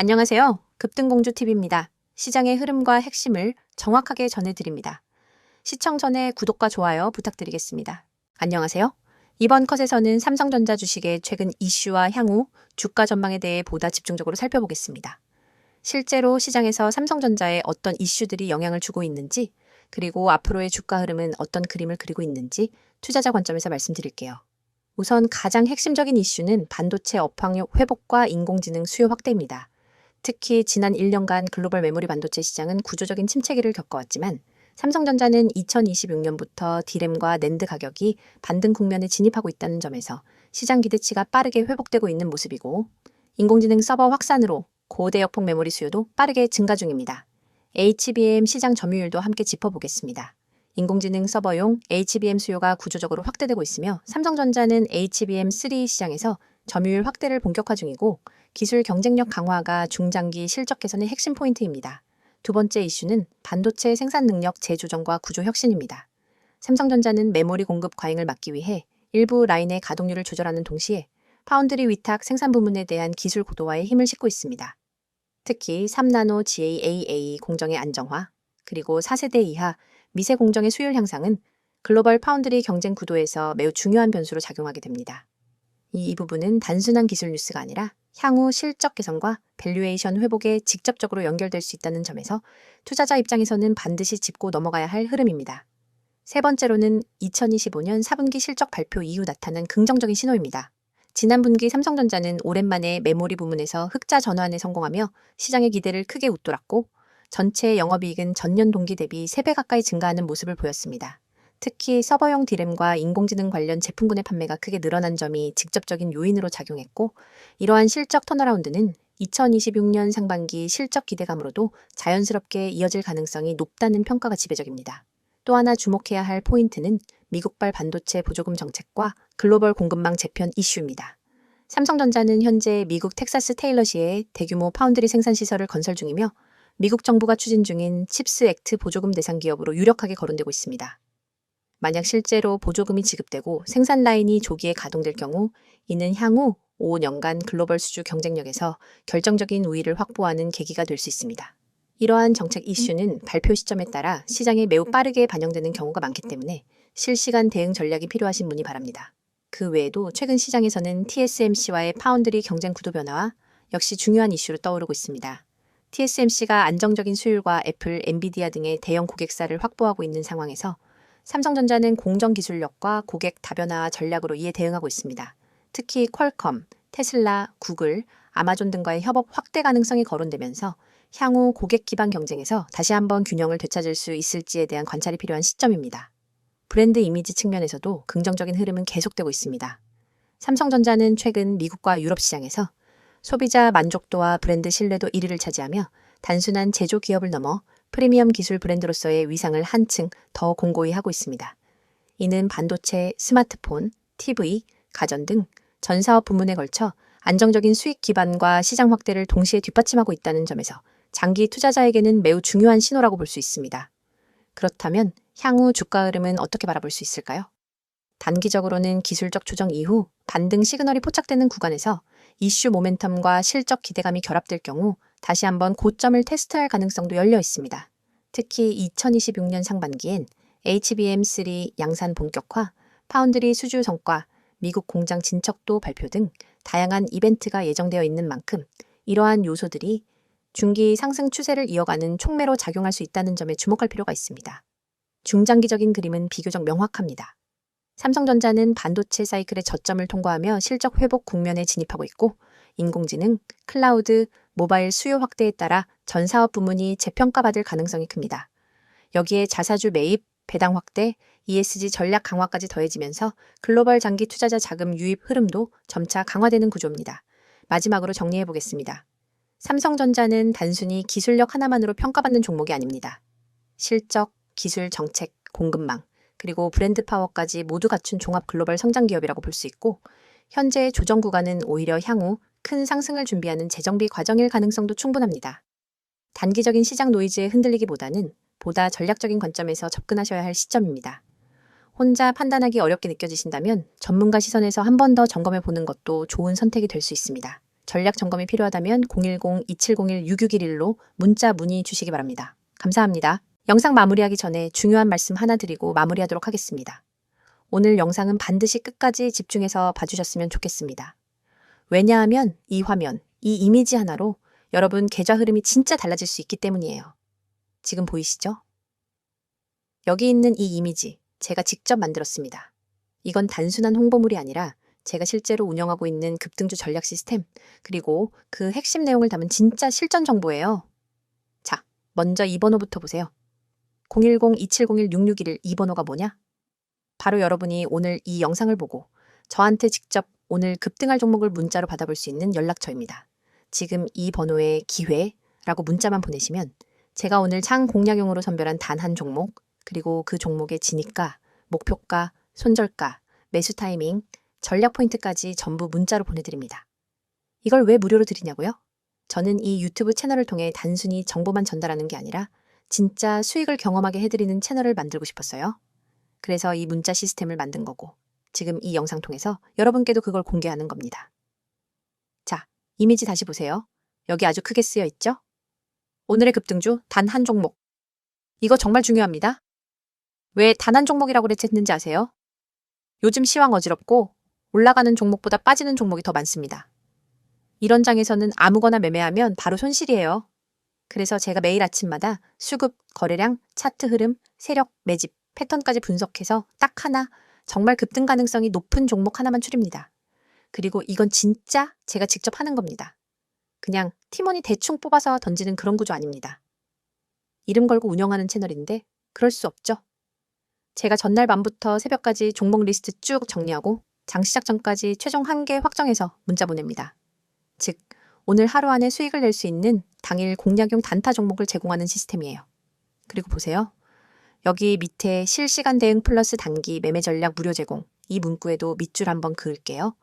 안녕하세요. 급등공주TV입니다. 시장의 흐름과 핵심을 정확하게 전해드립니다. 시청 전에 구독과 좋아요 부탁드리겠습니다. 안녕하세요. 이번 컷에서는 삼성전자 주식의 최근 이슈와 향후 주가 전망에 대해 보다 집중적으로 살펴보겠습니다. 실제로 시장에서 삼성전자에 어떤 이슈들이 영향을 주고 있는지, 그리고 앞으로의 주가 흐름은 어떤 그림을 그리고 있는지 투자자 관점에서 말씀드릴게요. 우선 가장 핵심적인 이슈는 반도체 업황 회복과 인공지능 수요 확대입니다. 특히 지난 1년간 글로벌 메모리 반도체 시장은 구조적인 침체기를 겪어왔지만 삼성전자는 2026년부터 디램과 낸드 가격이 반등 국면에 진입하고 있다는 점에서 시장 기대치가 빠르게 회복되고 있는 모습이고 인공지능 서버 확산으로 고대 역폭 메모리 수요도 빠르게 증가 중입니다. HBM 시장 점유율도 함께 짚어보겠습니다. 인공지능 서버용 HBM 수요가 구조적으로 확대되고 있으며 삼성전자는 HBM3 시장에서 점유율 확대를 본격화 중이고 기술 경쟁력 강화가 중장기 실적 개선의 핵심 포인트입니다. 두 번째 이슈는 반도체 생산 능력 재조정과 구조 혁신입니다. 삼성전자는 메모리 공급 과잉을 막기 위해 일부 라인의 가동률을 조절하는 동시에 파운드리 위탁 생산 부문에 대한 기술 고도화에 힘을 싣고 있습니다. 특히 3나노 GAAA 공정의 안정화, 그리고 4세대 이하 미세 공정의 수율 향상은 글로벌 파운드리 경쟁 구도에서 매우 중요한 변수로 작용하게 됩니다. 이 부분은 단순한 기술 뉴스가 아니라 향후 실적 개선과 밸류에이션 회복에 직접적으로 연결될 수 있다는 점에서 투자자 입장에서는 반드시 짚고 넘어가야 할 흐름입니다. 세 번째로는 2025년 4분기 실적 발표 이후 나타난 긍정적인 신호입니다. 지난 분기 삼성전자는 오랜만에 메모리 부문에서 흑자 전환에 성공하며 시장의 기대를 크게 웃돌았고 전체 영업이익은 전년 동기 대비 3배 가까이 증가하는 모습을 보였습니다. 특히 서버용 디램과 인공지능 관련 제품군의 판매가 크게 늘어난 점이 직접적인 요인으로 작용했고 이러한 실적 턴어라운드는 2026년 상반기 실적 기대감으로도 자연스럽게 이어질 가능성이 높다는 평가가 지배적입니다. 또 하나 주목해야 할 포인트는 미국발 반도체 보조금 정책과 글로벌 공급망 재편 이슈입니다. 삼성전자는 현재 미국 텍사스 테일러시에 대규모 파운드리 생산 시설을 건설 중이며 미국 정부가 추진 중인 칩스 액트 보조금 대상 기업으로 유력하게 거론되고 있습니다. 만약 실제로 보조금이 지급되고 생산 라인이 조기에 가동될 경우 이는 향후 5년간 글로벌 수주 경쟁력에서 결정적인 우위를 확보하는 계기가 될 수 있습니다. 이러한 정책 이슈는 발표 시점에 따라 시장에 매우 빠르게 반영되는 경우가 많기 때문에 실시간 대응 전략이 필요하신 분이 바랍니다. 그 외에도 최근 시장에서는 TSMC와의 파운드리 경쟁 구도 변화와 역시 중요한 이슈로 떠오르고 있습니다. TSMC가 안정적인 수율과 애플, 엔비디아 등의 대형 고객사를 확보하고 있는 상황에서 삼성전자는 공정 기술력과 고객 다변화 전략으로 이에 대응하고 있습니다. 특히 퀄컴, 테슬라, 구글, 아마존 등과의 협업 확대 가능성이 거론되면서 향후 고객 기반 경쟁에서 다시 한번 균형을 되찾을 수 있을지에 대한 관찰이 필요한 시점입니다. 브랜드 이미지 측면에서도 긍정적인 흐름은 계속되고 있습니다. 삼성전자는 최근 미국과 유럽 시장에서 소비자 만족도와 브랜드 신뢰도 1위를 차지하며 단순한 제조 기업을 넘어 프리미엄 기술 브랜드로서의 위상을 한층 더 공고히 하고 있습니다. 이는 반도체, 스마트폰, TV, 가전 등 전 사업 부문에 걸쳐 안정적인 수익 기반과 시장 확대를 동시에 뒷받침하고 있다는 점에서 장기 투자자에게는 매우 중요한 신호라고 볼 수 있습니다. 그렇다면 향후 주가 흐름은 어떻게 바라볼 수 있을까요? 단기적으로는 기술적 조정 이후 반등 시그널이 포착되는 구간에서 이슈 모멘텀과 실적 기대감이 결합될 경우 다시 한번 고점을 테스트할 가능성도 열려 있습니다. 특히 2026년 상반기엔 HBM3 양산 본격화, 파운드리 수주 성과, 미국 공장 진척도 발표 등 다양한 이벤트가 예정되어 있는 만큼 이러한 요소들이 중기 상승 추세를 이어가는 촉매로 작용할 수 있다는 점에 주목할 필요가 있습니다. 중장기적인 그림은 비교적 명확합니다. 삼성전자는 반도체 사이클의 저점을 통과하며 실적 회복 국면에 진입하고 있고 인공지능, 클라우드, 모바일 수요 확대에 따라 전 사업 부문이 재평가받을 가능성이 큽니다. 여기에 자사주 매입, 배당 확대, ESG 전략 강화까지 더해지면서 글로벌 장기 투자자 자금 유입 흐름도 점차 강화되는 구조입니다. 마지막으로 정리해 보겠습니다. 삼성전자는 단순히 기술력 하나만으로 평가받는 종목이 아닙니다. 실적, 기술 정책, 공급망, 그리고 브랜드 파워까지 모두 갖춘 종합 글로벌 성장 기업이라고 볼 수 있고 현재 조정 구간은 오히려 향후 큰 상승을 준비하는 재정비 과정일 가능성도 충분합니다. 단기적인 시장 노이즈에 흔들리기보다는 보다 전략적인 관점에서 접근하셔야 할 시점입니다. 혼자 판단하기 어렵게 느껴지신다면 전문가 시선에서 한 번 더 점검해 보는 것도 좋은 선택이 될 수 있습니다. 전략 점검이 필요하다면 010-2701-6611로 문자 문의 주시기 바랍니다. 감사합니다. 영상 마무리하기 전에 중요한 말씀 하나 드리고 마무리하도록 하겠습니다. 오늘 영상은 반드시 끝까지 집중해서 봐주셨으면 좋겠습니다. 왜냐하면 이 화면, 이 이미지 하나로 여러분 계좌 흐름이 진짜 달라질 수 있기 때문이에요. 지금 보이시죠? 여기 있는 이 이미지 제가 직접 만들었습니다. 이건 단순한 홍보물이 아니라 제가 실제로 운영하고 있는 급등주 전략 시스템, 그리고 그 핵심 내용을 담은 진짜 실전 정보예요. 자, 먼저 이 번호부터 보세요. 010-2701-6611이 번호가 뭐냐? 바로 여러분이 오늘 이 영상을 보고 저한테 직접 오늘 급등할 종목을 문자로 받아볼 수 있는 연락처입니다. 지금 이 번호에 기회라고 문자만 보내시면 제가 오늘 장 공략용으로 선별한 단 한 종목, 그리고 그 종목의 진입가, 목표가, 손절가, 매수 타이밍, 전략 포인트까지 전부 문자로 보내드립니다. 이걸 왜 무료로 드리냐고요? 저는 이 유튜브 채널을 통해 단순히 정보만 전달하는 게 아니라 진짜 수익을 경험하게 해드리는 채널을 만들고 싶었어요. 그래서 이 문자 시스템을 만든 거고, 지금 이 영상 통해서 여러분께도 그걸 공개하는 겁니다. 자, 이미지 다시 보세요. 여기 아주 크게 쓰여 있죠? 오늘의 급등주 단 한 종목. 이거 정말 중요합니다. 왜 단 한 종목이라고 그랬는지 아세요? 요즘 시황 어지럽고 올라가는 종목보다 빠지는 종목이 더 많습니다. 이런 장에서는 아무거나 매매하면 바로 손실이에요. 그래서 제가 매일 아침마다 수급, 거래량, 차트 흐름, 세력, 매집, 패턴까지 분석해서 딱 하나 정말 급등 가능성이 높은 종목 하나만 추립니다. 그리고 이건 진짜 제가 직접 하는 겁니다. 그냥 팀원이 대충 뽑아서 던지는 그런 구조 아닙니다. 이름 걸고 운영하는 채널인데 그럴 수 없죠. 제가 전날 밤부터 새벽까지 종목 리스트 쭉 정리하고 장 시작 전까지 최종 한 개 확정해서 문자 보냅니다. 즉, 오늘 하루 안에 수익을 낼 수 있는 당일 공략용 단타 종목을 제공하는 시스템이에요. 그리고 보세요. 여기 밑에 실시간 대응 플러스 단기 매매 전략 무료 제공 이 문구에도 밑줄 한번 그을게요.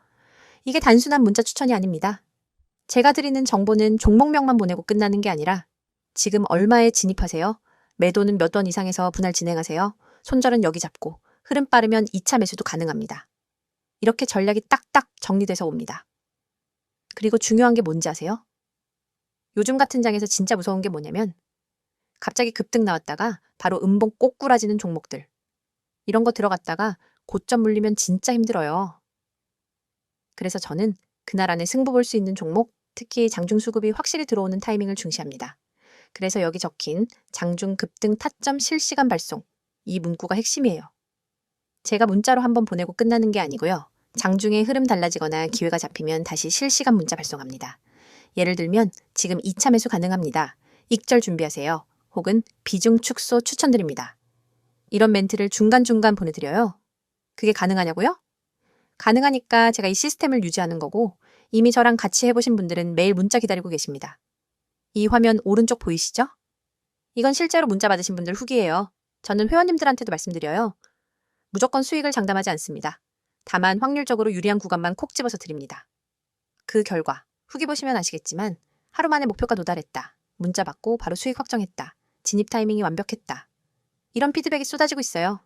이게 단순한 문자 추천이 아닙니다. 제가 드리는 정보는 종목명만 보내고 끝나는 게 아니라 지금 얼마에 진입하세요? 매도는 몇 원 이상에서 분할 진행하세요? 손절은 여기 잡고 흐름 빠르면 2차 매수도 가능합니다. 이렇게 전략이 딱딱 정리돼서 옵니다. 그리고 중요한 게 뭔지 아세요? 요즘 같은 장에서 진짜 무서운 게 뭐냐면 갑자기 급등 나왔다가 바로 음봉 꼬꾸라지는 종목들. 이런 거 들어갔다가 고점 물리면 진짜 힘들어요. 그래서 저는 그날 안에 승부 볼 수 있는 종목, 특히 장중 수급이 확실히 들어오는 타이밍을 중시합니다. 그래서 여기 적힌 장중 급등 타점 실시간 발송. 이 문구가 핵심이에요. 제가 문자로 한번 보내고 끝나는 게 아니고요. 장중에 흐름 달라지거나 기회가 잡히면 다시 실시간 문자 발송합니다. 예를 들면 지금 2차 매수 가능합니다. 익절 준비하세요. 혹은 비중 축소 추천드립니다. 이런 멘트를 중간중간 보내드려요. 그게 가능하냐고요? 가능하니까 제가 이 시스템을 유지하는 거고 이미 저랑 같이 해보신 분들은 매일 문자 기다리고 계십니다. 이 화면 오른쪽 보이시죠? 이건 실제로 문자 받으신 분들 후기예요. 저는 회원님들한테도 말씀드려요. 무조건 수익을 장담하지 않습니다. 다만 확률적으로 유리한 구간만 콕 집어서 드립니다. 그 결과 후기 보시면 아시겠지만 하루 만에 목표가 도달했다. 문자 받고 바로 수익 확정했다. 진입 타이밍이 완벽했다. 이런 피드백이 쏟아지고 있어요.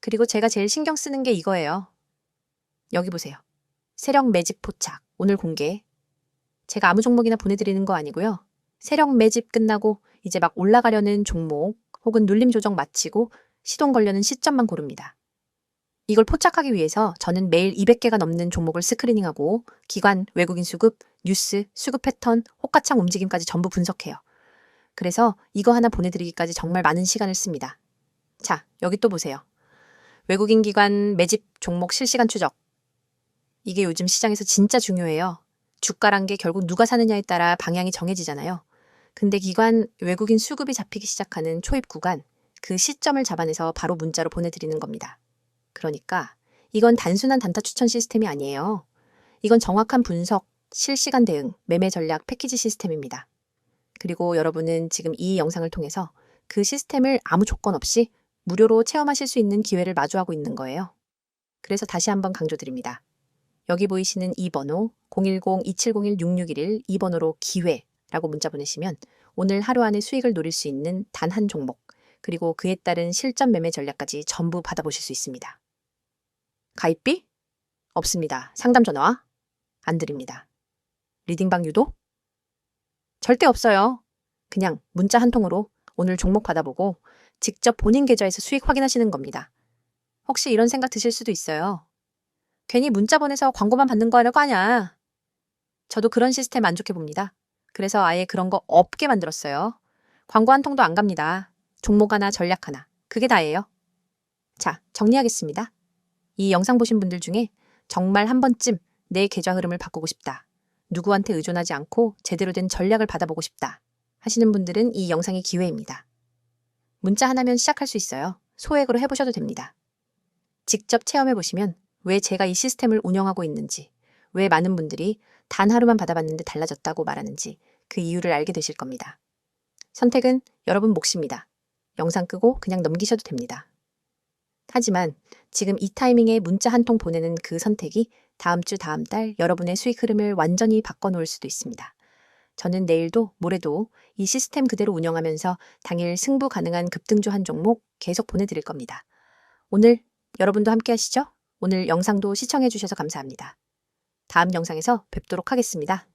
그리고 제가 제일 신경 쓰는 게 이거예요. 여기 보세요. 세력 매집 포착. 오늘 공개. 제가 아무 종목이나 보내드리는 거 아니고요. 세력 매집 끝나고 이제 막 올라가려는 종목 혹은 눌림 조정 마치고 시동 걸려는 시점만 고릅니다. 이걸 포착하기 위해서 저는 매일 200개가 넘는 종목을 스크리닝하고 기관, 외국인 수급, 뉴스, 수급 패턴, 호가창 움직임까지 전부 분석해요. 그래서 이거 하나 보내드리기까지 정말 많은 시간을 씁니다. 자, 여기 또 보세요. 외국인 기관 매집 종목 실시간 추적. 이게 요즘 시장에서 진짜 중요해요. 주가란 게 결국 누가 사느냐에 따라 방향이 정해지잖아요. 근데 기관 외국인 수급이 잡히기 시작하는 초입 구간, 그 시점을 잡아내서 바로 문자로 보내드리는 겁니다. 그러니까 이건 단순한 단타 추천 시스템이 아니에요. 이건 정확한 분석, 실시간 대응, 매매 전략 패키지 시스템입니다. 그리고 여러분은 지금 이 영상을 통해서 그 시스템을 아무 조건 없이 무료로 체험하실 수 있는 기회를 마주하고 있는 거예요. 그래서 다시 한번 강조드립니다. 여기 보이시는 이 번호 010-2701-6611 이 번호로 기회라고 문자 보내시면 오늘 하루 안에 수익을 노릴 수 있는 단 한 종목 그리고 그에 따른 실전 매매 전략까지 전부 받아보실 수 있습니다. 가입비? 없습니다. 상담 전화와 안 드립니다. 리딩방 유도? 절대 없어요. 그냥 문자 한 통으로 오늘 종목 받아보고 직접 본인 계좌에서 수익 확인하시는 겁니다. 혹시 이런 생각 드실 수도 있어요. 괜히 문자 보내서 광고만 받는 거 하려고 하냐. 저도 그런 시스템 만족해 봅니다. 그래서 아예 그런 거 없게 만들었어요. 광고 한 통도 안 갑니다. 종목 하나, 전략 하나. 그게 다예요. 자, 정리하겠습니다. 이 영상 보신 분들 중에 정말 한 번쯤 내 계좌 흐름을 바꾸고 싶다. 누구한테 의존하지 않고 제대로 된 전략을 받아보고 싶다. 하시는 분들은 이 영상이 기회입니다. 문자 하나면 시작할 수 있어요. 소액으로 해보셔도 됩니다. 직접 체험해 보시면 왜 제가 이 시스템을 운영하고 있는지, 왜 많은 분들이 단 하루만 받아봤는데 달라졌다고 말하는지 그 이유를 알게 되실 겁니다. 선택은 여러분 몫입니다. 영상 끄고 그냥 넘기셔도 됩니다. 하지만 지금 이 타이밍에 문자 한 통 보내는 그 선택이 다음 주 다음 달 여러분의 수익 흐름을 완전히 바꿔놓을 수도 있습니다. 저는 내일도 모레도 이 시스템 그대로 운영하면서 당일 승부 가능한 급등주 한 종목 계속 보내드릴 겁니다. 오늘 여러분도 함께 하시죠? 오늘 영상도 시청해 주셔서 감사합니다. 다음 영상에서 뵙도록 하겠습니다.